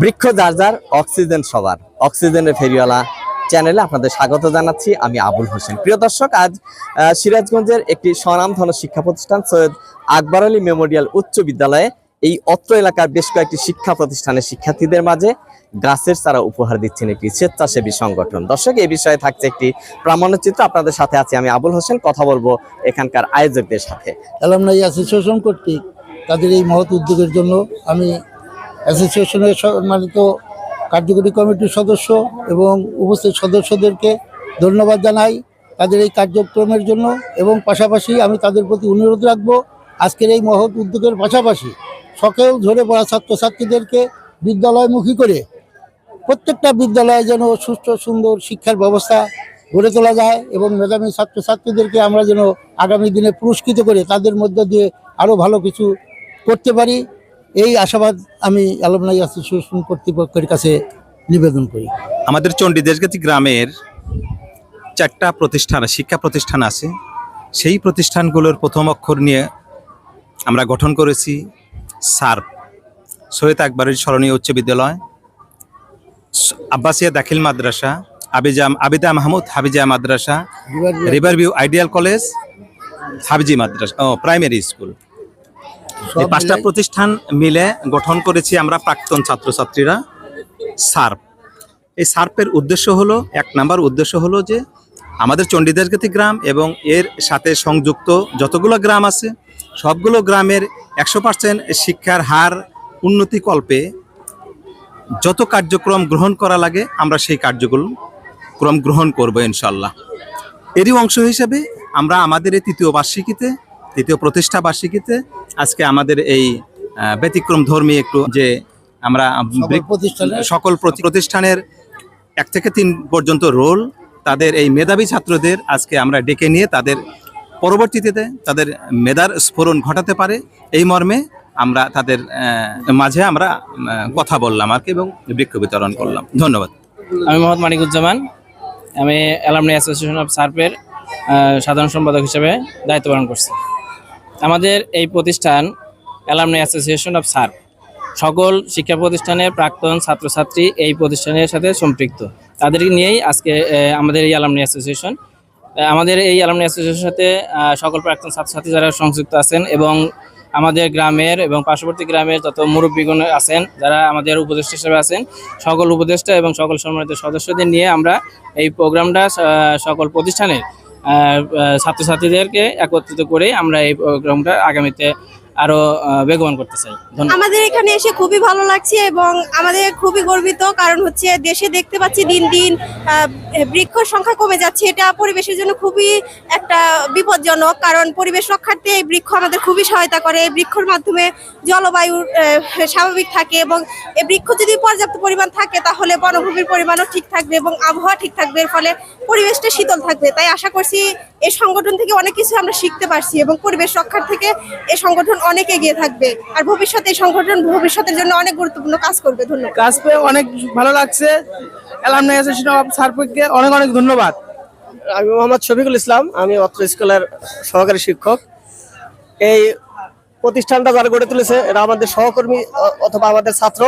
বৃক্ষ যার যার, অক্সিজেন সবার। অক্সিজেনের ফেরিওয়ালা চ্যানেলে আপনাদের স্বাগত জানাচ্ছি, আমি আবুল হোসেন। প্রিয় দর্শক, আজ সিরাজগঞ্জের একটি স্বনামধন্য শিক্ষা প্রতিষ্ঠান সৈয়দ আকবর আলী মেমোরিয়াল উচ্চ বিদ্যালয়ে এই অত্র এলাকার বেশ কয়েকটি শিক্ষা প্রতিষ্ঠানের শিক্ষার্থীদের মাঝে গাছের চারা উপহার দিচ্ছেন একটি স্বেচ্ছাসেবী সংগঠন। দর্শক এই বিষয়ে থাকছে একটি প্রামাণ্যচিত্র আপনাদের সাথে আছি আমি আবুল হোসেন। কথা বলব এখানকার আয়োজকদের সাথে। অ্যালামনাই অ্যাসোসিয়েশন কর্তৃক। তাদের এই মহৎ উদ্যোগের জন্য আমি অ্যাসোসিয়েশনের সম্মানিত কার্যকরী কমিটির সদস্য এবং উপস্থিত সদস্যদেরকে ধন্যবাদ জানাই তাদের এই কার্যক্রমের জন্য এবং পাশাপাশি আমি তাদের প্রতি অনুরোধ রাখব আজকের এই মহৎ উদ্যোগের পাশাপাশি সকল ঝরে পড়া ছাত্রছাত্রীদেরকে বিদ্যালয়মুখী করে প্রত্যেকটা বিদ্যালয়ে যেন সুষ্ঠু সুন্দর শিক্ষার ব্যবস্থা গড়ে তোলা যায় এবং মেধাবী ছাত্রছাত্রীদেরকে আমরা যেন আগামী দিনে পুরস্কৃত করে তাদের মধ্য দিয়ে আরও ভালো কিছু করতে পারি। এই আশাবাদ আমি অ্যালমনাই অ্যাসোসিয়েশন কর্তৃপক্ষের কাছে নিবেদন করি। আমাদের চণ্ডী দেশগাতি গ্রামের চারটা প্রতিষ্ঠান শিক্ষা প্রতিষ্ঠান আছে। সেই প্রতিষ্ঠানগুলোর প্রথম অক্ষর নিয়ে আমরা গঠন করেছি সার্প সৈয়দ আকবরের স্মরণীয় উচ্চ বিদ্যালয় আব্বাসিয়া দাখিল মাদ্রাসা আবিজা আবিদা মাহমুদ হাবিজা মাদ্রাসা রিভারভিউ আইডিয়াল কলেজ হাবিজি মাদ্রাসা ও প্রাইমারি স্কুল এই পাঁচটা প্রতিষ্ঠান মিলে গঠন করেছি আমরা প্রাক্তন ছাত্রছাত্রীরা সার্প। এই সার্পের উদ্দেশ্য হলো এক নাম্বার উদ্দেশ্য হলো যে আমাদের চণ্ডীদাসগাতি গ্রাম এবং এর সাথে সংযুক্ত যতগুলো গ্রাম আছে সবগুলো গ্রামের একশো পার্সেন্ট শিক্ষার হার উন্নতি কল্পে যত কার্যক্রম গ্রহণ করা লাগে আমরা সেই কার্যক্রম ক্রম গ্রহণ করব ইনশাল্লাহ। এরই অংশ হিসেবে আমরা আমাদের এই তৃতীয় বার্ষিকীতে তৃতীয় প্রতিষ্ঠা বার্ষিকীতে আজকে আমাদের এই ব্যতিক্রম ধর্মী একটু যে আমরা সকল প্রতিষ্ঠানের সকল প্রতি- প্রতিষ্ঠানের এক থেকে তিন পর্যন্ত রোল তাদের এই মেধাবী ছাত্রদের আজকে আমরা ডেকে নিয়ে তাদের পরবর্তীতে তাদের মেধার স্ফোরণ ঘটাতে পারে। এই মর্মে আমরা তাদের মাঝে আমরা কথা বললাম আর কি এবং বৃক্ষ বিতরণ করলাম। ধন্যবাদ। আমি মোহাম্মদ মানিকুজ্জামান। আমি অ্যালামনি অ্যাসোসিয়েশন অফ সার্পের সাধারণ সম্পাদক হিসেবে দায়িত্ব পালন করছি। আমাদের এই প্রতিষ্ঠান অ্যালামনি অ্যাসোসিয়েশন অফ সার্প সকল শিক্ষা প্রতিষ্ঠানের প্রাক্তন ছাত্রছাত্রী এই প্রতিষ্ঠানের সাথে সম্পৃক্ত। তাদেরকে নিয়েই আজকে আমাদের এই অ্যালামনি অ্যাসোসিয়েশন আমাদের এই অ্যালামনি অ্যাসোসিয়েশনের সাথে সকল প্রাক্তন ছাত্রছাত্রী যারা সংযুক্ত আছেন এবং আমাদের গ্রামের এবং পার্শ্ববর্তী গ্রামের যত মুরব্বীগণ আছেন, যারা আমাদের উপদেষ্টা হিসেবে আছেন, সকল উপদেষ্টা এবং সকল সম্মানিত সদস্যদের নিয়ে আমরা এই প্রোগ্রামটা সকল প্রতিষ্ঠানের ছাত্রছাত্রীদেরকে একত্রিত করে আমরা এই প্রোগ্রামটা আগামীতে আরও বেগবান করতে চাই। আমাদের এখানে এসে খুবই ভালো লাগছে এবং আমাদের খুবই গর্বিত, কারণ হচ্ছে দেশে দেখতে পাচ্ছি দিন দিন বৃক্ষ সংখ্যা কমে যাচ্ছে। এটা পরিবেশের জন্য খুবই একটা বিপজ্জনক, কারণ পরিবেশ রক্ষার্থে এই বৃক্ষ আমাদের খুবই সহায়তা করে। এই বৃক্ষর মাধ্যমে জলবায়ু স্বাভাবিক থাকে এবং এই বৃক্ষ যদি পর্যাপ্ত পরিমাণ থাকে, তাহলে বনভূমির পরিমাণও ঠিক থাকবে এবং আবহাওয়া ঠিক থাকবে। এর ফলে পরিবেশটা শীতল থাকবে। তাই আশা করছি এই সংগঠন থেকে অনেক কিছু আমরা শিখতে পারছি এবং পরিবেশ রক্ষার থেকে এই সংগঠন অনেক এগিয়ে থাকবে। আর ভবিষ্যতে এই সংগঠন ভবিষ্যতের জন্য অনেক গুরুত্বপূর্ণ কাজ করবে। ধন্যবাদ। কাজ পেয়ে অনেক ভালো লাগছে। অ্যালামনাই অ্যাসোসিয়েশন অফ সার্পকে অনেক অনেক ধন্যবাদ। আমি মোহাম্মদ শফিকুল ইসলাম আমি অত্র স্কুলের সহকারী শিক্ষক। এই প্রতিষ্ঠানটা যারা গড়ে তুলেছে এরা আমাদের সহকর্মী অথবা আমাদের ছাত্র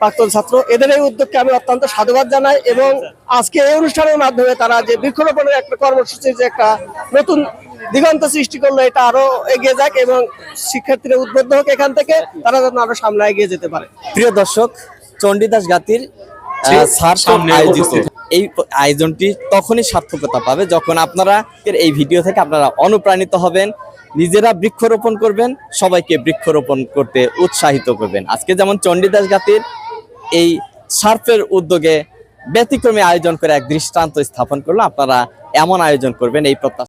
প্রাক্তন ছাত্র। এদের এই উদ্যোগকে আমি অত্যন্ত সাধুবাদ জানাই এবং আজকে এই অনুষ্ঠানের মাধ্যমে তারা যে বৃক্ষরোপণের একটা কর্মসূচির যে একটা নতুন দিগন্ত সৃষ্টি করল এটা আরও এগিয়ে যাক এবং শিক্ষার্থীরা উদ্বুদ্ধ হোক এখান থেকে তারা যেন আরও সামনে এগিয়ে যেতে পারে। প্রিয় দর্শক চণ্ডীদাস গাতির স্যার সামনে আয়োজিত এই আয়োজনটি তখনই সার্থকতা পাবে যখন আপনারা এই ভিডিও থেকে আপনারা অনুপ্রাণিত হবেন নিজেরা বৃক্ষরোপণ করবেন সবাইকে বৃক্ষরোপণ করতে উৎসাহিত করবেন। আজকে যেমন চণ্ডীদাস গাতির এই সার্ফের উদ্যোগে ব্যতিক্রমী আয়োজন করে এক দৃষ্টান্ত স্থাপন করল আপনারা এমন আয়োজন করবেন এই প্রত্যাশা